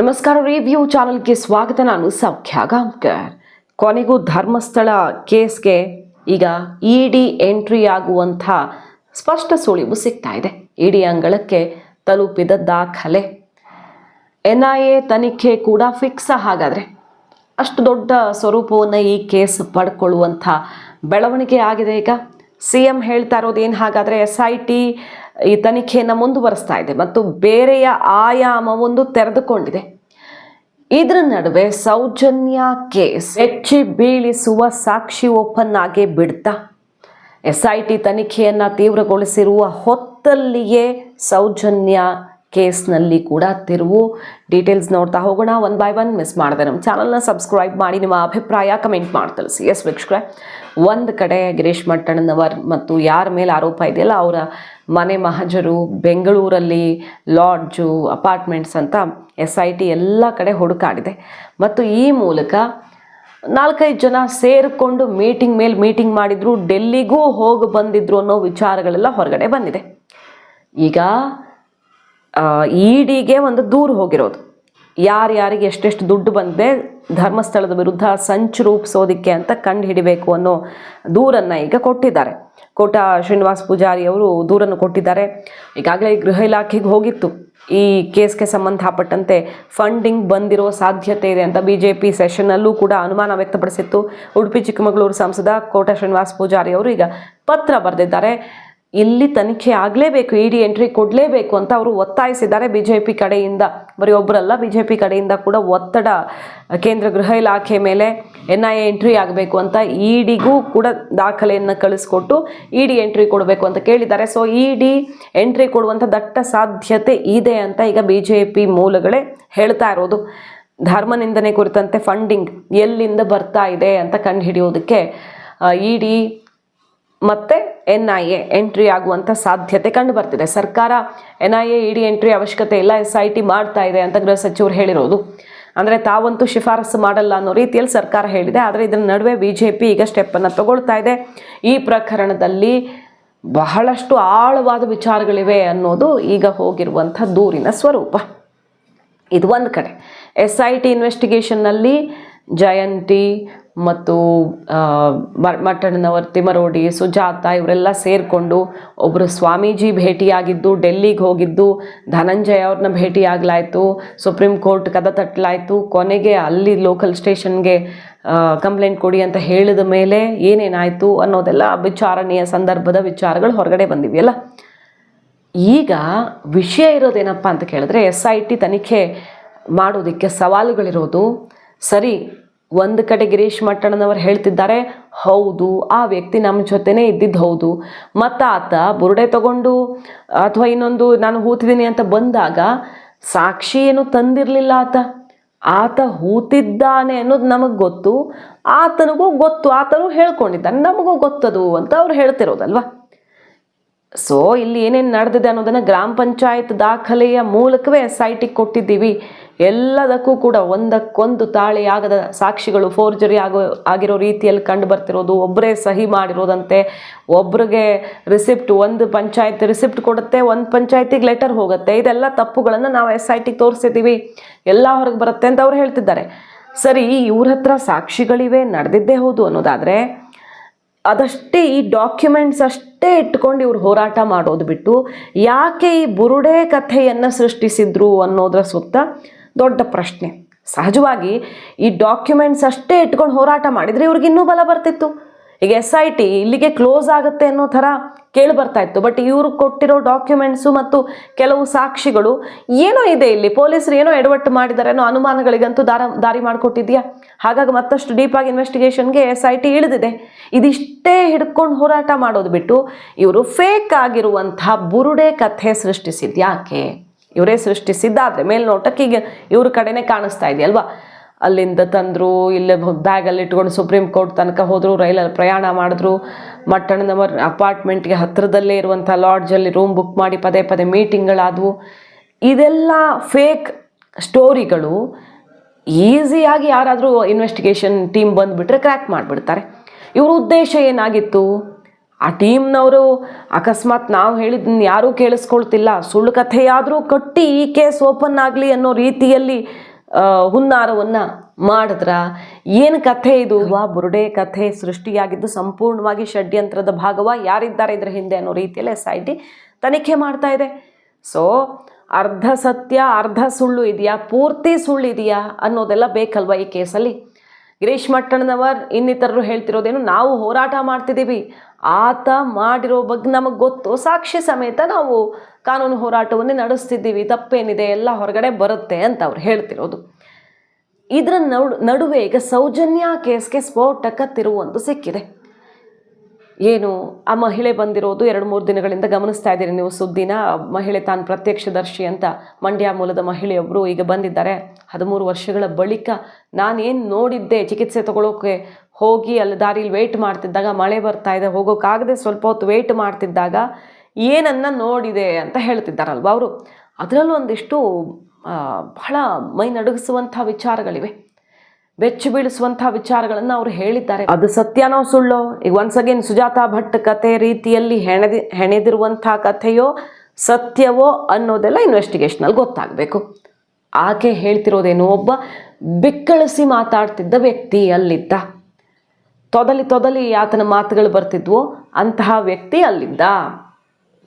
ನಮಸ್ಕಾರ ರಿವ್ಯೂ ಚಾನಲ್ಗೆ ಸ್ವಾಗತ. ನಾನು ಸೌಖ್ಯ ಗಾಂವ್ಕರ್ ಕೊನೆಗೂ ಧರ್ಮಸ್ಥಳ ಕೇಸ್ಗೆ ಈಗ ಇ ಡಿ ಎಂಟ್ರಿ ಆಗುವಂಥ ಸ್ಪಷ್ಟ ಸುಳಿವು ಸಿಗ್ತಾ ಇದೆ. ಇ ಡಿ ಅಂಗಳಕ್ಕೆ ತಲುಪಿದ ದಾಖಲೆ. ಎನ್ ಐ ಎ ತನಿಖೆ ಕೂಡ ಫಿಕ್ಸ್ ಹಾಗಾದರೆ. ಅಷ್ಟು ದೊಡ್ಡ ಸ್ವರೂಪವನ್ನು ಈ ಕೇಸ್ ಪಡ್ಕೊಳ್ಳುವಂಥ ಬೆಳವಣಿಗೆ ಆಗಿದೆ ಈಗ. ಸಿ ಎಂ ಹೇಳ್ತಾ ಇರೋದೇನು ಹಾಗಾದರೆ ಎಸ್ ಐ ಟಿ ಈ ತನಿಖೆಯನ್ನು ಮುಂದುವರಿಸ್ತಾ ಇದೆ ಮತ್ತು ಬೇರೆಯ ಆಯಾಮವೊಂದು ತೆರೆದುಕೊಂಡಿದೆ. ಇದರ ನಡುವೆ ಸೌಜನ್ಯ ಕೇಸ್ ಹೆಚ್ಚಿ ಬೀಳಿಸುವ ಸಾಕ್ಷಿ ಓಪನ್ ಆಗೇ ಬಿಡ್ತಾ. ಎಸ್ ಐ ಟಿ ತನಿಖೆಯನ್ನು ತೀವ್ರಗೊಳಿಸಿರುವ ಹೊತ್ತಲ್ಲಿಯೇ ಸೌಜನ್ಯ ಕೇಸ್ನಲ್ಲಿ ಕೂಡ ತಿರುವು. ಡೀಟೇಲ್ಸ್ ನೋಡ್ತಾ ಹೋಗೋಣ. ಒನ್ ಬೈ ಒನ್ ಮಿಸ್ ಮಾಡಿದೆ ನಮ್ಮ ಚಾನಲ್ನ ಸಬ್ಸ್ಕ್ರೈಬ್ ಮಾಡಿ, ನಿಮ್ಮ ಅಭಿಪ್ರಾಯ ಕಮೆಂಟ್ ಮಾಡಿ ತಿಳಿಸಿ. ಎಸ್ ವೀಕ್ಷಕರೇ, ಒಂದು ಕಡೆ ಗಿರೀಶ್ ಮಟ್ಟಣ್ಣನವರ್ ಮತ್ತು ಯಾರ ಮೇಲೆ ಆರೋಪ ಇದೆಯಲ್ಲ, ಅವರ ಮನೆ ಮಹಜರು, ಬೆಂಗಳೂರಲ್ಲಿ ಲಾಡ್ಜು, ಅಪಾರ್ಟ್ಮೆಂಟ್ಸ್ ಅಂತ ಎಸ್ ಐ ಟಿ ಎಲ್ಲ ಕಡೆ ಹುಡುಕಾಡಿದೆ. ಮತ್ತು ಈ ಮೂಲಕ ನಾಲ್ಕೈದು ಜನ ಸೇರಿಕೊಂಡು ಮೀಟಿಂಗ್ ಮೇಲೆ ಮೀಟಿಂಗ್ ಮಾಡಿದ್ರು, ಡೆಲ್ಲಿಗೂ ಹೋಗಿ ಬಂದಿದ್ರು ಅನ್ನೋ ವಿಚಾರಗಳೆಲ್ಲ ಹೊರಗಡೆ ಬಂದಿದೆ. ಈಗ ಇಡಿಗೆ ಒಂದು ದೂರು ಹೋಗಿರೋದು. ಯಾರ್ಯಾರಿಗೆ ಎಷ್ಟೆಷ್ಟು ದುಡ್ಡು ಬಂದಿದೆ, ಧರ್ಮಸ್ಥಳದ ವಿರುದ್ಧ ಸಂಚು ರೂಪಿಸೋದಕ್ಕೆ ಅಂತ ಕಂಡು ಹಿಡಿಬೇಕು ಅನ್ನೋ ದೂರನ್ನು ಈಗ ಕೊಟ್ಟಿದ್ದಾರೆ. ಕೋಟ ಶ್ರೀನಿವಾಸ್ ಪೂಜಾರಿ ಅವರು ದೂರನ್ನು ಕೊಟ್ಟಿದ್ದಾರೆ. ಈಗಾಗಲೇ ಗೃಹ ಇಲಾಖೆಗೆ ಹೋಗಿತ್ತು. ಈ ಕೇಸ್ಗೆ ಸಂಬಂಧಪಟ್ಟಂತೆ ಫಂಡಿಂಗ್ ಬಂದಿರೋ ಸಾಧ್ಯತೆ ಇದೆ ಅಂತ ಬಿ ಜೆ ಪಿ ಸೆಷನ್ನಲ್ಲೂ ಕೂಡ ಅನುಮಾನ ವ್ಯಕ್ತಪಡಿಸಿತ್ತು. ಉಡುಪಿ ಚಿಕ್ಕಮಗಳೂರು ಸಂಸದ ಕೋಟ ಶ್ರೀನಿವಾಸ್ ಪೂಜಾರಿ ಅವರು ಈಗ ಪತ್ರ ಬರೆದಿದ್ದಾರೆ. ಇಲ್ಲಿ ತನಿಖೆ ಆಗಲೇಬೇಕು ಇ ಡಿ ಎಂಟ್ರಿ ಕೊಡಲೇಬೇಕು ಅಂತ ಅವರು ಒತ್ತಾಯಿಸಿದ್ದಾರೆ ಬಿ ಜೆ ಪಿ ಕಡೆಯಿಂದ. ಬರೀ ಒಬ್ಬರಲ್ಲ ಬಿ ಜೆ ಪಿ ಕಡೆಯಿಂದ ಕೂಡ ಒತ್ತಡ ಕೇಂದ್ರ ಗೃಹ ಇಲಾಖೆ ಮೇಲೆ ಎನ್ ಐ ಎಂಟ್ರಿ ಆಗಬೇಕು ಅಂತ ಇ ಡಿಗೂ ಕೂಡ ದಾಖಲೆಯನ್ನು ಕಳಿಸ್ಕೊಟ್ಟು ಇ ಡಿ ಎಂಟ್ರಿ ಕೊಡಬೇಕು ಅಂತ ಕೇಳಿದ್ದಾರೆ. ಸೊ ಇ ಡಿ ಎಂಟ್ರಿ ಕೊಡುವಂಥ ದಟ್ಟ ಸಾಧ್ಯತೆ ಇದೆ ಅಂತ ಈಗ ಬಿ ಜೆ ಪಿ ಮೂಲಗಳೇ ಹೇಳ್ತಾ ಇರೋದು. ಧರ್ಮ ನಿಂದನೆ ಕುರಿತಂತೆ ಫಂಡಿಂಗ್ ಎಲ್ಲಿಂದ ಬರ್ತಾ ಇದೆ ಅಂತ ಕಂಡುಹಿಡಿಯೋದಕ್ಕೆ ಇ ಡಿ ಮತ್ತೆ ಎನ್ ಐ ಎ ಎಂಟ್ರಿ ಆಗುವಂಥ ಸಾಧ್ಯತೆ ಕಂಡು ಬರ್ತಿದೆ ಸರ್ಕಾರ N I A ED entry ಅವಶ್ಯಕತೆ ಇಲ್ಲ ಎಸ್ ಐ ಟಿ ಮಾಡ್ತಾ ಇದೆ ಅಂತ ಗೃಹ ಸಚಿವರು ಹೇಳಿರೋದು. ಅಂದರೆ ತಾವಂತೂ ಶಿಫಾರಸು ಮಾಡಲ್ಲ ಅನ್ನೋ ರೀತಿಯಲ್ಲಿ ಸರ್ಕಾರ ಹೇಳಿದೆ. ಆದರೆ ಇದರ ನಡುವೆ ಬಿ ಜೆ ಪಿ ಈಗ ಸ್ಟೆಪ್ಪನ್ನು ತಗೊಳ್ತಾ ಇದೆ. ಈ ಪ್ರಕರಣದಲ್ಲಿ ಬಹಳಷ್ಟು ಆಳವಾದ ವಿಚಾರಗಳಿವೆ ಅನ್ನೋದು ಈಗ ಹೋಗಿರುವಂಥ ದೂರಿನ ಸ್ವರೂಪ. ಇದು ಒಂದು ಕಡೆ. ಎಸ್ ಐ ಟಿ ಇನ್ವೆಸ್ಟಿಗೇಷನ್ನಲ್ಲಿ ಜಯಂತಿ ಮತ್ತು ಮಟ್ಟಣ್ಣನವರು ತಿಮರೋಡಿ, ಸುಜಾತ ಇವರೆಲ್ಲ ಸೇರಿಕೊಂಡು ಒಬ್ಬರು ಸ್ವಾಮೀಜಿ ಭೇಟಿಯಾಗಿದ್ದು, ಡೆಲ್ಲಿಗೆ ಹೋಗಿದ್ದು, ಧನಂಜಯ ಅವ್ರನ್ನ ಭೇಟಿಯಾಗಲಾಯಿತು, ಸುಪ್ರೀಂ ಕೋರ್ಟ್ ಕದ ತಟ್ಟಲಾಯಿತು ಕೊನೆಗೆ ಅಲ್ಲಿ ಲೋಕಲ್ ಸ್ಟೇಷನ್ಗೆ ಕಂಪ್ಲೇಂಟ್ ಕೊಡಿ ಅಂತ ಹೇಳಿದ ಮೇಲೆ ಏನೇನಾಯಿತು ಅನ್ನೋದೆಲ್ಲ ವಿಚಾರಣೆಯ ಸಂದರ್ಭದ ವಿಚಾರಗಳು ಹೊರಗಡೆ ಬಂದಿವೆಯಲ್ಲ ಈಗ ವಿಷಯ ಇರೋದೇನಪ್ಪ ಅಂತ ಕೇಳಿದ್ರೆ, ಎಸ್ ಐ ಟಿ ತನಿಖೆ ಮಾಡೋದಕ್ಕೆ ಸವಾಲುಗಳಿರೋದು, ಸರಿ ಒಂದು ಕಡೆ ಗಿರೀಶ್ ಮಟ್ಟಣ್ಣನವರು ಹೇಳ್ತಿದ್ದಾರೆ, ಹೌದು, ಆ ವ್ಯಕ್ತಿ ನಮ್ಮ ಜೊತೆನೇ ಇದ್ದಿದ್ದು ಹೌದು. ಮತ್ತು ಆತ ಬುರುಡೆ ತಗೊಂಡು, ಅಥವಾ ಇನ್ನೊಂದು ನಾನು ಹೂತಿದ್ದೀನಿ ಅಂತ ಬಂದಾಗ ಸಾಕ್ಷಿ ಏನು ತಂದಿರಲಿಲ್ಲ ಆತ. ಆತ ಹೂತಿದ್ದಾನೆ ಅನ್ನೋದು ನಮಗೆ ಗೊತ್ತು. ಆತನಿಗೂ ಗೊತ್ತು, ಆತನು ಹೇಳ್ಕೊಂಡಿದ್ದಾನೆ, ನಮಗೂ ಗೊತ್ತದು ಅಂತ ಅವ್ರು ಹೇಳ್ತಿರೋದಲ್ವಾ? ಸೊ ಇಲ್ಲಿ ಏನೇನು ನಡೆದಿದೆ ಅನ್ನೋದನ್ನು ಗ್ರಾಮ ಪಂಚಾಯತ್ ದಾಖಲೆಯ ಮೂಲಕವೇ ಸೈಟಿಗೆ ಕೊಟ್ಟಿದ್ದೀವಿ. ಎಲ್ಲದಕ್ಕೂ ಕೂಡ ಒಂದಕ್ಕೊಂದು ತಾಳಿ ಆಗದ ಸಾಕ್ಷಿಗಳು ಫೋರ್ಜರಿ ಆಗೋ, ಆಗಿರೋ ರೀತಿಯಲ್ಲಿ ಕಂಡು ಬರ್ತಿರೋದು ಒಬ್ಬರೇ ಸಹಿ ಮಾಡಿರೋದಂತೆ, ಒಬ್ರಿಗೆ ರಿಸಿಪ್ಟ್ ಒಂದು ಪಂಚಾಯತ್ ರಿಸಿಪ್ಟ್ ಕೊಡುತ್ತೆ, ಒಂದು ಪಂಚಾಯತಿಗೆ ಲೆಟರ್ ಹೋಗುತ್ತೆ. ಇದೆಲ್ಲ ತಪ್ಪುಗಳನ್ನು ನಾವು ಎಸ್ ಐ ಟಿಗೆ ತೋರಿಸಿದ್ದೀವಿ. ಎಲ್ಲ ಹೊರಗೆ ಬರುತ್ತೆ ಅಂತ ಅವ್ರು ಹೇಳ್ತಿದ್ದಾರೆ. ಸರಿ ಇವ್ರ ಹತ್ರ ಸಾಕ್ಷಿಗಳಿವೆ, ನಡೆದಿದ್ದೇ ಹೌದು ಅನ್ನೋದಾದರೆ, ಅದಷ್ಟೇ ಈ ಡಾಕ್ಯುಮೆಂಟ್ಸ್ ಅಷ್ಟೇ ಇಟ್ಕೊಂಡು ಇವ್ರು ಹೋರಾಟ ಮಾಡೋದು ಬಿಟ್ಟು, ಯಾಕೆ ಈ ಬುರುಡೆ ಕಥೆಯನ್ನು ಸೃಷ್ಟಿಸಿದ್ರು ಅನ್ನೋದ್ರ ಸುತ್ತ ದೊಡ್ಡ ಪ್ರಶ್ನೆ. ಸಹಜವಾಗಿ ಈ ಡಾಕ್ಯುಮೆಂಟ್ಸ್ ಅಷ್ಟೇ ಇಟ್ಕೊಂಡು ಹೋರಾಟ ಮಾಡಿದರೆ ಇವ್ರಿಗೆ ಇನ್ನೂ ಬಲ ಬರ್ತಿತ್ತು. ಈಗ ಎಸ್ ಐ ಟಿ ಇಲ್ಲಿಗೆ ಕ್ಲೋಸ್ ಆಗುತ್ತೆ ಅನ್ನೋ ಥರ ಕೇಳಿ ಬರ್ತಾ ಇತ್ತು. ಬಟ್ ಇವರು ಕೊಟ್ಟಿರೋ ಡಾಕ್ಯುಮೆಂಟ್ಸು ಮತ್ತು ಕೆಲವು ಸಾಕ್ಷಿಗಳು ಏನೋ ಇದೆ ಇಲ್ಲಿ? ಪೊಲೀಸರು ಏನೋ ಎಡವಟ್ಟು ಮಾಡಿದ್ದಾರೆ ಅನ್ನೋ ಅನುಮಾನಗಳಿಗಂತೂ ದಾರ, ದಾರಿ ಮಾಡಿಕೊಟ್ಟಿದ್ಯಾ ಹಾಗಾಗಿ ಮತ್ತಷ್ಟು ಡೀಪಾಗಿ ಇನ್ವೆಸ್ಟಿಗೇಷನ್ಗೆ ಎಸ್ ಐ ಟಿ ಇಳಿದಿದೆ. ಇದಿಷ್ಟೇ ಹಿಡ್ಕೊಂಡು ಹೋರಾಟ ಮಾಡೋದು ಬಿಟ್ಟು ಇವರು ಫೇಕ್ ಆಗಿರುವಂಥ ಬುರುಡೆ ಕಥೆ ಸೃಷ್ಟಿಸಿದ್ಯಾಕೆ? ಇವರೇ ಸೃಷ್ಟಿಸಿದ್ದಾದ್ರೆ ಮೇಲ್ನೋಟಕ್ಕೆ ಈಗ ಇವ್ರ ಕಡೆನೇ ಕಾಣಿಸ್ತಾ ಇದೆಯಲ್ವಾ ಅಲ್ಲಿಂದ ತಂದರು, ಇಲ್ಲೇ ಬ್ಯಾಗಲ್ಲಿ ಇಟ್ಕೊಂಡು ಸುಪ್ರೀಂ ಕೋರ್ಟ್ ತನಕ ಹೋದರು, ರೈಲಲ್ಲಿ ಪ್ರಯಾಣ ಮಾಡಿದ್ರು. ಮರ್, ಅಪಾರ್ಟ್ಮೆಂಟ್ಗೆ ಹತ್ತಿರದಲ್ಲೇ ಇರುವಂಥ ಲಾಡ್ಜಲ್ಲಿ ರೂಮ್ ಬುಕ್ ಮಾಡಿ ಪದೇ ಪದೇ ಮೀಟಿಂಗ್ಗಳಾದವು. ಇದೆಲ್ಲ ಫೇಕ್ ಸ್ಟೋರಿಗಳು. ಈಸಿಯಾಗಿ ಯಾರಾದರೂ ಇನ್ವೆಸ್ಟಿಗೇಷನ್ ಟೀಮ್ ಬಂದುಬಿಟ್ರೆ ಕ್ರ್ಯಾಕ್ ಮಾಡಿಬಿಡ್ತಾರೆ. ಇವ್ರ ಉದ್ದೇಶ ಏನಾಗಿತ್ತು? ಆ ಟೀಮ್ನವರು ಅಕಸ್ಮಾತ್ ನಾವು ಹೇಳಿದ್ದನ್ನ ಯಾರೂ ಕೇಳಿಸ್ಕೊಳ್ತಿಲ್ಲ. ಸುಳ್ಳು ಕಥೆಯಾದರೂ ಕಟ್ಟಿ ಈ ಕೇಸ್ ಓಪನ್ ಆಗಲಿ ಅನ್ನೋ ರೀತಿಯಲ್ಲಿ ಹುನ್ನಾರವನ್ನು ಹುನ್ನಾರವನ್ನ ಮಾಡಿದ್ರ? ಏನು ಕಥೆ ಇದು? ವಾ, ಬುರುಡೆ ಕಥೆ ಸೃಷ್ಟಿಯಾಗಿದ್ದು ಸಂಪೂರ್ಣವಾಗಿ ಷಡ್ಯಂತ್ರದ ಭಾಗವ ಯಾರಿದ್ದಾರೆ ಇದ್ರ ಹಿಂದೆ ಅನ್ನೋ ರೀತಿಯಲ್ಲಿ ಎಸ್ ಐ ಟಿ ತನಿಖೆ ಮಾಡ್ತಾ ಇದೆ. ಸೊ, ಅರ್ಧ ಸತ್ಯ, ಅರ್ಧ ಸುಳ್ಳು ಇದೆಯಾ? ಪೂರ್ತಿ ಸುಳ್ಳು ಇದೆಯಾ? ಅನ್ನೋದೆಲ್ಲ ಬೇಕಲ್ವಾ ಈ ಕೇಸಲ್ಲಿ? ಗಿರೀಶ್ ಮಟ್ಟಣ್ಣನವರ್ ಇನ್ನಿತರರು ಹೇಳ್ತಿರೋದೇನು ನಾವು ಹೋರಾಟ ಮಾಡ್ತಿದ್ದೀವಿ. ಆತ ಮಾಡಿರೋ ಬಗ್ಗೆ ನಮಗೆ ಗೊತ್ತು. ಸಾಕ್ಷಿ ಸಮೇತ ನಾವು ಕಾನೂನು ಹೋರಾಟವನ್ನೇ ನಡೆಸ್ತಿದ್ದೀವಿ. ತಪ್ಪೇನಿದೆ, ಎಲ್ಲ ಹೊರಗಡೆ ಬರುತ್ತೆ ಅಂತ ಅವ್ರು ಹೇಳ್ತಿರೋದು. ಇದರ ನಡು, ನಡುವೆ ಈಗ ಸೌಜನ್ಯ ಕೇಸ್ಗೆ ಸ್ಫೋಟಕ ತಿರುವೊಂದು ಸಿಕ್ಕಿದೆ. ಏನು, ಆ ಮಹಿಳೆ ಬಂದಿರೋದು ಎರಡು ಮೂರು ದಿನಗಳಿಂದ ಗಮನಿಸ್ತಾ ಇದ್ದೀರಿ ನೀವು ಸುದ್ದಿನ. ಮಹಿಳೆ ತಾನು ಪ್ರತ್ಯಕ್ಷದರ್ಶಿ ಅಂತ ಮಂಡ್ಯ ಮೂಲದ ಮಹಿಳೆಯೊಬ್ಬರು ಈಗ ಬಂದಿದ್ದಾರೆ. ಹದಿಮೂರು ವರ್ಷಗಳ ಬಳಿಕ ನಾನೇನು ನೋಡಿದ್ದೆ, ಚಿಕಿತ್ಸೆ ತಗೊಳ್ಳೋಕೆ ಹೋಗಿ ಅಲ್ಲಿ ದಾರಿಲಿ ವೆಯ್ಟ್ ಮಾಡ್ತಿದ್ದಾಗ, ಮಳೆ ಬರ್ತಾ ಇದೆ ಹೋಗೋಕ್ಕಾಗದೆ ಸ್ವಲ್ಪ ಹೊತ್ತು ವೆಯ್ಟ್ ಮಾಡ್ತಿದ್ದಾಗ ಏನನ್ನ ನೋಡಿದೆ ಅಂತ ಹೇಳ್ತಿದ್ದಾರಲ್ವ ಅವರು. ಅದರಲ್ಲೂ ಒಂದಿಷ್ಟು ಬಹಳ ಮೈ ನಡುಗಿಸುವಂಥ ವಿಚಾರಗಳಿವೆ. ಬೆಚ್ಚು ಬೀಳಿಸುವಂತಹ ವಿಚಾರಗಳನ್ನು ಅವರು ಹೇಳಿದ್ದಾರೆ. ಅದು ಸತ್ಯನೋ ಸುಳ್ಳೋ? ಈಗ ಒನ್ಸ್ ಅಗೇನ್ ಸುಜಾತಾ ಭಟ್ ಕತೆ ರೀತಿಯಲ್ಲಿ ಹೆಣೆದಿ, ಹೆಣೆದಿರುವಂತಹ ಕಥೆಯೋ ಸತ್ಯವೋ ಅನ್ನೋದೆಲ್ಲ ಇನ್ವೆಸ್ಟಿಗೇಷನಲ್ಲಿ ಗೊತ್ತಾಗಬೇಕು. ಆಕೆ ಹೇಳ್ತಿರೋದೇನು? ಒಬ್ಬ ಬಿಕ್ಕಳಿಸಿ ಮಾತಾಡ್ತಿದ್ದ ವ್ಯಕ್ತಿ ಅಲ್ಲಿದ್ದ. ತೊದಲಿ ತೊದಲಿ ಆತನ ಮಾತುಗಳು ಬರ್ತಿದ್ವು. ಅಂತಹ ವ್ಯಕ್ತಿ ಅಲ್ಲಿದ್ದ.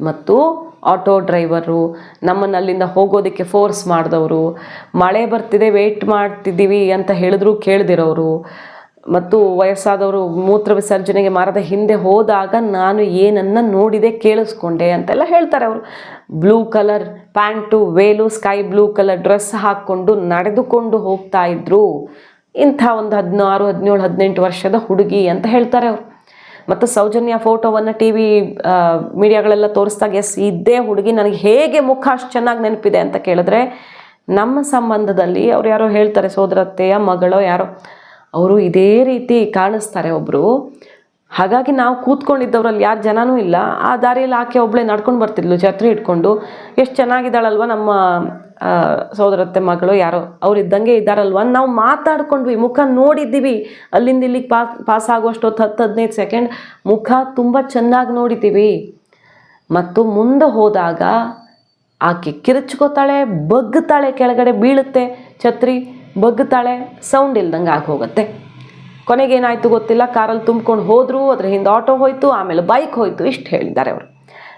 ಮತ್ತು ಆಟೋ ಡ್ರೈವರು, ನಮ್ಮನ್ನು ಅಲ್ಲಿಂದ ಹೋಗೋದಕ್ಕೆ ಫೋರ್ಸ್ ಮಾಡಿದವರು, ಮಳೆ ಬರ್ತಿದೆ ವೆಯ್ಟ್ ಮಾಡ್ತಿದ್ದೀವಿ ಅಂತ ಹೇಳಿದ್ರು ಕೇಳ್ದಿರೋರು. ಮತ್ತು ವಯಸ್ಸಾದವರು ಮೂತ್ರ ವಿಸರ್ಜನೆಗೆ ಮಾರದ ಹಿಂದೆ ಹೋದಾಗ ನಾನು ಏನನ್ನ ನೋಡಿದೆ ಕೇಳಿಸ್ಕೊಂಡೆ ಅಂತೆಲ್ಲ ಹೇಳ್ತಾರೆ ಅವರು. ಬ್ಲೂ ಕಲರ್ ಪ್ಯಾಂಟು, ವೇಲು ಸ್ಕೈ ಬ್ಲೂ ಕಲರ್ ಡ್ರೆಸ್ ಹಾಕ್ಕೊಂಡು ನಡೆದುಕೊಂಡು ಹೋಗ್ತಾ ಇದ್ರು. ಇಂಥ ಒಂದು ಹದಿನಾರು, ಹದಿನೇಳು, ಹದಿನೆಂಟು ವರ್ಷದ ಹುಡುಗಿ ಅಂತ ಹೇಳ್ತಾರೆ ಅವರು. ಮತ್ತು ಸೌಜನ್ಯ ಫೋಟೋವನ್ನು ಟಿ ವಿ ಮೀಡಿಯಾಗಳೆಲ್ಲ ತೋರಿಸಿದಾಗ, ಎಸ್ ಇದ್ದೇ ಹುಡುಗಿ ನನಗೆ ಹೇಗೆ ಮುಖ ಅಷ್ಟು ಚೆನ್ನಾಗಿ ನೆನಪಿದೆ ಅಂತ ಕೇಳಿದ್ರೆ, ನಮ್ಮ ಸಂಬಂಧದಲ್ಲಿ ಅವ್ರು ಯಾರೋ ಹೇಳ್ತಾರೆ ಸೋದರತ್ತೆಯ ಮಗಳೋ ಯಾರೋ, ಅವರು ಇದೇ ರೀತಿ ಕಾಣಿಸ್ತಾರೆ ಒಬ್ಬರು ಹಾಗಾಗಿ ನಾವು ಕೂತ್ಕೊಂಡಿದ್ದವರಲ್ಲಿ ಯಾರು ಜನನೂ ಇಲ್ಲ. ಆ ದಾರಿಯಲ್ಲಿ ಆಕೆ ಒಬ್ಬಳೇ ನಡ್ಕೊಂಡು ಬರ್ತಿದ್ಲು, ಛತ್ರಿ ಇಟ್ಕೊಂಡು ಎಷ್ಟು ಚೆನ್ನಾಗಿದ್ದಾಳಲ್ವ ನಮ್ಮ ಸೋದರತ್ತೆ ಮಗಳು ಯಾರೋ, ಅವ್ರು ಇದ್ದಂಗೆ ಇದ್ದಾರಲ್ವ? ನಾವು ಮಾತಾಡ್ಕೊಂಡ್ವಿ ಮುಖ ನೋಡಿದ್ದೀವಿ. ಅಲ್ಲಿಂದ ಇಲ್ಲಿಗೆ ಪಾಸ್ ಪಾಸ್ ಆಗುವಷ್ಟು ಹೊತ್ತು ಹದಿನೈದು ಸೆಕೆಂಡ್ ಮುಖ ತುಂಬ ಚೆನ್ನಾಗಿ ನೋಡಿದ್ದೀವಿ. ಮತ್ತು ಮುಂದೆ ಹೋದಾಗ ಆಕೆ ಕಿರುಚ್ಕೋತಾಳೆ, ಬಗ್ತಾಳೆ, ಕೆಳಗಡೆ ಬೀಳುತ್ತೆ ಛತ್ರಿ, ಬಗ್ತಾಳೆ ಸೌಂಡ್ ಇಲ್ದಂಗೆ ಆಗಿ ಹೋಗುತ್ತೆ. ಕೊನೆಗೆ ಏನಾಯ್ತು ಗೊತ್ತಿಲ್ಲ, ಕಾರಲ್ಲಿ ತುಂಬ್ಕೊಂಡು ಹೋದರು, ಅದ್ರ ಹಿಂದೆ ಆಟೋ ಹೋಯಿತು, ಆಮೇಲೆ ಬೈಕ್ ಹೋಯಿತು, ಇಷ್ಟು ಹೇಳಿದ್ದಾರೆ ಅವರು.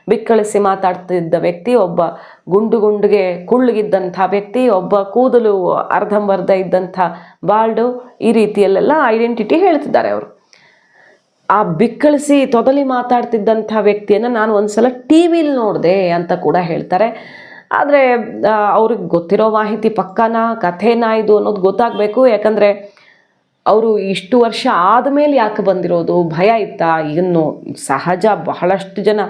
ಬಿಕ್ಕಳಿಸಿ ಮಾತಾಡ್ತಿದ್ದ ವ್ಯಕ್ತಿ ಒಬ್ಬ ಗುಂಡು ಗುಂಡುಗೆ ಕುಳ್ಳಗಿದ್ದಂಥ ವ್ಯಕ್ತಿ, ಒಬ್ಬ ಕೂದಲು ಅರ್ಧಂಬರ್ಧ ಇದ್ದಂಥ ಬಾಲ್ಡು ಈ ರೀತಿಯಲ್ಲೆಲ್ಲ ಐಡೆಂಟಿಟಿ ಹೇಳ್ತಿದ್ದಾರೆ ಅವರು. ಆ ಬಿಕ್ಕಳಿಸಿ ತೊದಲಿ ಮಾತಾಡ್ತಿದ್ದಂಥ ವ್ಯಕ್ತಿಯನ್ನು ನಾನು ಒಂದ್ಸಲ ಟಿ ವಿಲಿ ನೋಡಿದೆ ಅಂತ ಕೂಡ ಹೇಳ್ತಾರೆ. ಆದರೆ ಅವ್ರಿಗೆ ಗೊತ್ತಿರೋ ಮಾಹಿತಿ ಪಕ್ಕನ, ಕಥೆನಾ ಇದು ಅನ್ನೋದು ಗೊತ್ತಾಗಬೇಕು. ಯಾಕಂದರೆ, ಅವರು ಇಷ್ಟು ವರ್ಷ ಆದಮೇಲೆ ಯಾಕೆ ಬಂದಿರೋದು? ಭಯ ಇತ್ತಾ? ಇನ್ನು ಸಹಜ ಬಹಳಷ್ಟು ಜನ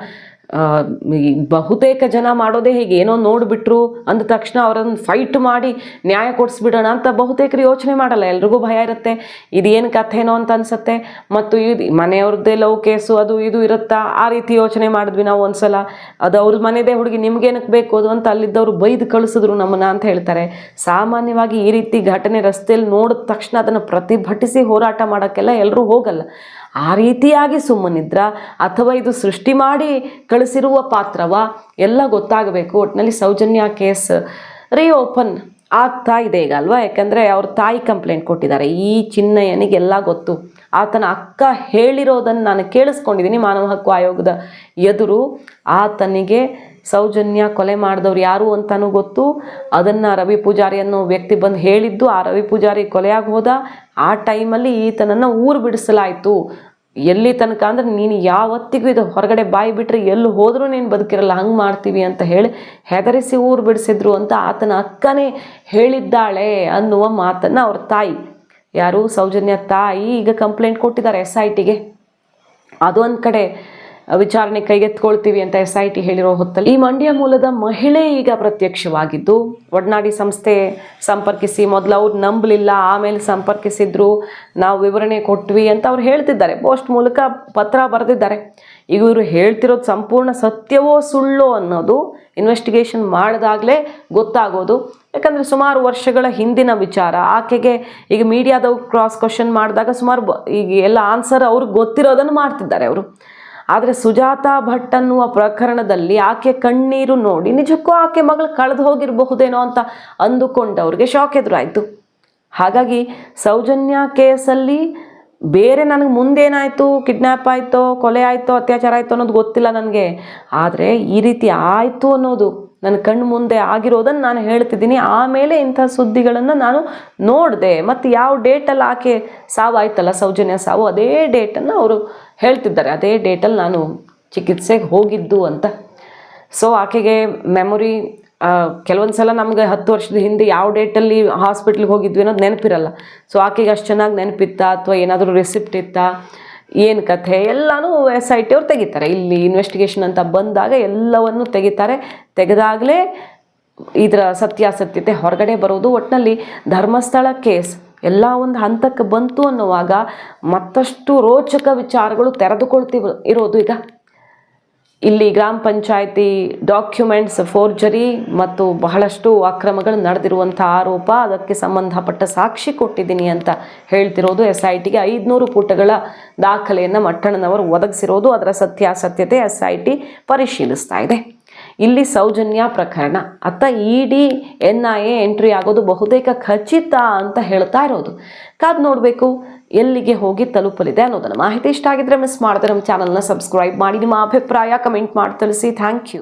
ಬಹುತೇಕ ಜನ ಮಾಡೋದೇ ಹೀಗೆ. ಏನೋ ನೋಡಿಬಿಟ್ರು ಅಂದ ತಕ್ಷಣ ಅವರನ್ನು ಫೈಟ್ ಮಾಡಿ ನ್ಯಾಯ ಕೊಡಿಸ್ಬಿಡೋಣ ಅಂತ ಬಹುತೇಕರು ಯೋಚನೆ ಮಾಡಲ್ಲ. ಎಲ್ರಿಗೂ ಭಯ ಇರುತ್ತೆ. ಇದೇನು ಕಥೆನೋ ಅಂತ ಅನ್ಸುತ್ತೆ. ಮತ್ತು ಇದು ಮನೆಯವ್ರದ್ದೇ ಲವ್ ಕೇಸು, ಅದು ಇದು ಇರುತ್ತಾ? ಆ ರೀತಿ ಯೋಚನೆ ಮಾಡಿದ್ವಿ ನಾವು ಒಂದ್ಸಲ. ಅದು ಅವ್ರ ಮನೆದೇ ಹುಡುಗಿ ನಿಮ್ಗೇನಕ್ಕೆ ಬೇಕು ಅದು ಅಂತ ಅಲ್ಲಿದ್ದವರು ಬೈದು ಕಳಿಸಿದ್ರು ನಮ್ಮನ್ನ ಅಂತ ಹೇಳ್ತಾರೆ. ಸಾಮಾನ್ಯವಾಗಿ ಈ ರೀತಿ ಘಟನೆ ರಸ್ತೆಯಲ್ಲಿ ನೋಡಿದ ತಕ್ಷಣ ಅದನ್ನು ಪ್ರತಿಭಟಿಸಿ ಹೋರಾಟ ಮಾಡೋಕ್ಕೆಲ್ಲ ಎಲ್ಲರೂ ಹೋಗಲ್ಲ. ಆ ರೀತಿಯಾಗಿ ಸುಮ್ಮನಿದ್ರ ಅಥವಾ ಇದು ಸೃಷ್ಟಿ ಮಾಡಿ ಕಳಿಸಿರುವ ಪಾತ್ರವ? ಎಲ್ಲ ಗೊತ್ತಾಗಬೇಕು. ಒಟ್ಟಿನಲ್ಲಿ ಸೌಜನ್ಯ ಕೇಸ್ ರೀಓಪನ್ ಆಗ್ತಾ ಇದೆ ಈಗ ಅಲ್ವಾ? ಯಾಕಂದರೆ ಅವ್ರ ತಾಯಿ ಕಂಪ್ಲೇಂಟ್ ಕೊಟ್ಟಿದ್ದಾರೆ. ಈ ಚಿನ್ನಯ್ಯನಿಗೆಲ್ಲ ಗೊತ್ತು. ಆತನ ಅಕ್ಕ ಹೇಳಿರೋದನ್ನು ನಾನು ಕೇಳಿಸ್ಕೊಂಡಿದ್ದೀನಿ ಮಾನವ ಹಕ್ಕು ಆಯೋಗದ ಎದುರು. ಆತನಿಗೆ ಸೌಜನ್ಯ ಕೊಲೆ ಮಾಡಿದವ್ರು ಯಾರು ಅಂತಲೂ ಗೊತ್ತು. ಅದನ್ನು ರವಿ ಪೂಜಾರಿ ಅನ್ನೋ ವ್ಯಕ್ತಿ ಬಂದು ಹೇಳಿದ್ದು, ಆ ರವಿ ಪೂಜಾರಿ ಕೊಲೆಯಾಗಿ ಹೋದ ಆ ಟೈಮಲ್ಲಿ ಈತನನ್ನು ಊರು ಬಿಡಿಸಲಾಯಿತು. ಎಲ್ಲಿ ತನಕ ಅಂದ್ರೆ ನೀನು ಯಾವತ್ತಿಗೂ ಇದು ಹೊರಗಡೆ ಬಾಯಿ ಬಿಟ್ಟರೆ ಎಲ್ಲಿ ಹೋದರೂ ನೀನು ಬದುಕಿರಲ್ಲ, ಹಂಗೆ ಮಾಡ್ತೀವಿ ಅಂತ ಹೇಳಿ ಹೆದರಿಸಿ ಊರು ಬಿಡಿಸಿದ್ರು ಅಂತ ಆತನ ಅಕ್ಕನೇ ಹೇಳಿದ್ದಾಳೆ ಅನ್ನುವ ಮಾತನ್ನು ಅವ್ರ ತಾಯಿ, ಯಾರು ಸೌಜನ್ಯ ತಾಯಿ, ಈಗ ಕಂಪ್ಲೇಂಟ್ ಕೊಟ್ಟಿದ್ದಾರೆ ಎಸ್ ಐ ಟಿಗೆ ಅದೊಂದು ಕಡೆ ವಿಚಾರಣೆ ಕೈಗೆತ್ಕೊಳ್ತೀವಿ ಅಂತ ಎಸ್ ಐ ಟಿ ಹೇಳಿರೋ ಹೊತ್ತಲ್ಲಿ. ಈ ಮಂಡ್ಯ ಮೂಲದ ಮಹಿಳೆ ಈಗ ಪ್ರತ್ಯಕ್ಷವಾಗಿದ್ದು, ಒಡನಾಡಿ ಸಂಸ್ಥೆ ಸಂಪರ್ಕಿಸಿ, ಮೊದಲು ಅವ್ರು ನಂಬಲಿಲ್ಲ, ಆಮೇಲೆ ಸಂಪರ್ಕಿಸಿದ್ರು, ನಾವು ವಿವರಣೆ ಕೊಟ್ವಿ ಅಂತ ಅವ್ರು ಹೇಳ್ತಿದ್ದಾರೆ. ಪೋಸ್ಟ್ ಮೂಲಕ ಪತ್ರ ಬರೆದಿದ್ದಾರೆ. ಈಗ ಇವರು ಹೇಳ್ತಿರೋದು ಸಂಪೂರ್ಣ ಸತ್ಯವೋ ಸುಳ್ಳೋ ಅನ್ನೋದು ಇನ್ವೆಸ್ಟಿಗೇಷನ್ ಮಾಡಿದಾಗಲೇ ಗೊತ್ತಾಗೋದು. ಯಾಕಂದರೆ ಸುಮಾರು ವರ್ಷಗಳ ಹಿಂದಿನ ವಿಚಾರ. ಆಕೆಗೆ ಈಗ ಮೀಡಿಯಾದವ್ರು ಕ್ರಾಸ್ ಕ್ವಶನ್ ಮಾಡಿದಾಗ ಸುಮಾರು ಈಗ ಎಲ್ಲ ಆನ್ಸರ್ ಅವ್ರಿಗೆ ಗೊತ್ತಿರೋದನ್ನು ಮಾಡ್ತಿದ್ದಾರೆ ಅವರು. ಆದರೆ ಸುಜಾತಾ ಭಟ್ ಅನ್ನುವ ಪ್ರಕರಣದಲ್ಲಿ ಆಕೆ ಕಣ್ಣೀರು ನೋಡಿ, ನಿಜಕ್ಕೂ ಆಕೆ ಮಗಳು ಕಳೆದು ಹೋಗಿರಬಹುದೇನೋ ಅಂತ ಅಂದುಕೊಂಡವ್ರಿಗೆ ಶಾಕ್ ಎದುರಾಯಿತು. ಹಾಗಾಗಿ ಸೌಜನ್ಯ ಕೇಸಲ್ಲಿ ಬೇರೆ ನನಗೆ ಮುಂದೇನಾಯಿತು ಕಿಡ್ನ್ಯಾಪ್ ಆಯಿತೋ, ಕೊಲೆ ಆಯಿತೋ, ಅತ್ಯಾಚಾರ ಆಯಿತು ಅನ್ನೋದು ಗೊತ್ತಿಲ್ಲ ನನಗೆ. ಆದರೆ ಈ ರೀತಿ ಆಯಿತು ಅನ್ನೋದು ನನ್ನ ಕಣ್ಣು ಮುಂದೆ ಆಗಿರೋದನ್ನು ನಾನು ಹೇಳ್ತಿದ್ದೀನಿ. ಆಮೇಲೆ ಇಂಥ ಸುದ್ದಿಗಳನ್ನು ನಾನು ನೋಡಿದೆ. ಮತ್ತು ಯಾವ ಡೇಟಲ್ಲಿ ಆಕೆ ಸಾವಾಯ್ತಲ್ಲ, ಸೌಜನ್ಯ ಸಾವು, ಅದೇ ಡೇಟನ್ನು ಅವರು ಹೇಳ್ತಿದ್ದಾರೆ. ಅದೇ ಡೇಟಲ್ಲಿ ನಾನು ಚಿಕಿತ್ಸೆಗೆ ಹೋಗಿದ್ದು ಅಂತ. ಸೊ ಆಕೆಗೆ ಮೆಮೊರಿ ಕೆಲವೊಂದು ಸಲ ನಮಗೆ ಹತ್ತು ವರ್ಷದ ಹಿಂದೆ ಯಾವ ಡೇಟಲ್ಲಿ ಹಾಸ್ಪಿಟ್ಲಿಗೆ ಹೋಗಿದ್ವಿ ಅನ್ನೋದು ನೆನಪಿರಲ್ಲ. ಸೊ ಆಕೆಗೆ ಅಷ್ಟು ಚೆನ್ನಾಗಿ ನೆನಪಿತ್ತಾ ಅಥವಾ ಏನಾದರೂ ರೆಸಿಪ್ಟ್ ಇತ್ತಾ? ಏನು ಕಥೆ? ಎಲ್ಲನೂ ಎಸ್ ಐ ಟಿ ಅವ್ರು ತೆಗಿತಾರೆ. ಇಲ್ಲಿ ಇನ್ವೆಸ್ಟಿಗೇಷನ್ ಅಂತ ಬಂದಾಗ ಎಲ್ಲವನ್ನು ತೆಗಿತಾರೆ. ತೆಗೆದಾಗಲೇ ಇದರ ಸತ್ಯಾಸತ್ಯತೆ ಹೊರಗಡೆ ಬರೋದು. ಒಟ್ಟಿನಲ್ಲಿ ಧರ್ಮಸ್ಥಳ ಕೇಸ್ ಎಲ್ಲ ಒಂದು ಹಂತಕ್ಕೆ ಬಂತು ಅನ್ನುವಾಗ ಮತ್ತಷ್ಟು ರೋಚಕ ವಿಚಾರಗಳು ತೆರೆದುಕೊಳ್ತೀವಿ ಇರೋದು ಈಗ. ಇಲ್ಲಿ ಗ್ರಾಮ ಪಂಚಾಯತಿ ಡಾಕ್ಯುಮೆಂಟ್ಸ್ ಫೋರ್ಜರಿ ಮತ್ತು ಬಹಳಷ್ಟು ಅಕ್ರಮಗಳು ನಡೆದಿರುವಂಥ ಆರೋಪ, ಅದಕ್ಕೆ ಸಂಬಂಧಪಟ್ಟ ಸಾಕ್ಷಿ ಕೊಟ್ಟಿದ್ದೀನಿ ಅಂತ ಹೇಳ್ತಿರೋದು ಎಸ್ ಐ ಟಿಗೆ ಐದುನೂರು ಪುಟಗಳ ದಾಖಲೆಯನ್ನು ಮಟ್ಟಣ್ಣನವರು ಒದಗಿಸಿರೋದು, ಅದರ ಸತ್ಯಾಸತ್ಯತೆ ಎಸ್ ಐ ಟಿ ಪರಿಶೀಲಿಸ್ತಾ ಇದೆ. ಇಲ್ಲಿ ಸೌಜನ್ಯ ಪ್ರಕರಣ. ಅತ್ತ E D N I A entry ಆಗೋದು ಬಹುತೇಕ ಖಚಿತ ಅಂತ ಹೇಳ್ತಾ ಇರೋದು. ಕಾದ್ ನೋಡಬೇಕು, ಎಲ್ಲಿಗೆ ಹೋಗಿ ತಲುಪಲಿದೆ ಅನ್ನೋದನ್ನು. ಮಾಹಿತಿ ಇಷ್ಟ ಆಗಿದ್ರೆ ಮಿಸ್ ಮಾಡಿದ್ರೆ ನಮ್ಮ ಚಾನಲ್ನ ಸಬ್ಸ್ಕ್ರೈಬ್ ಮಾಡಿ. ನಿಮ್ಮ ಅಭಿಪ್ರಾಯ ಕಮೆಂಟ್ ಮಾಡಿ ತಿಳಿಸಿ. Thank you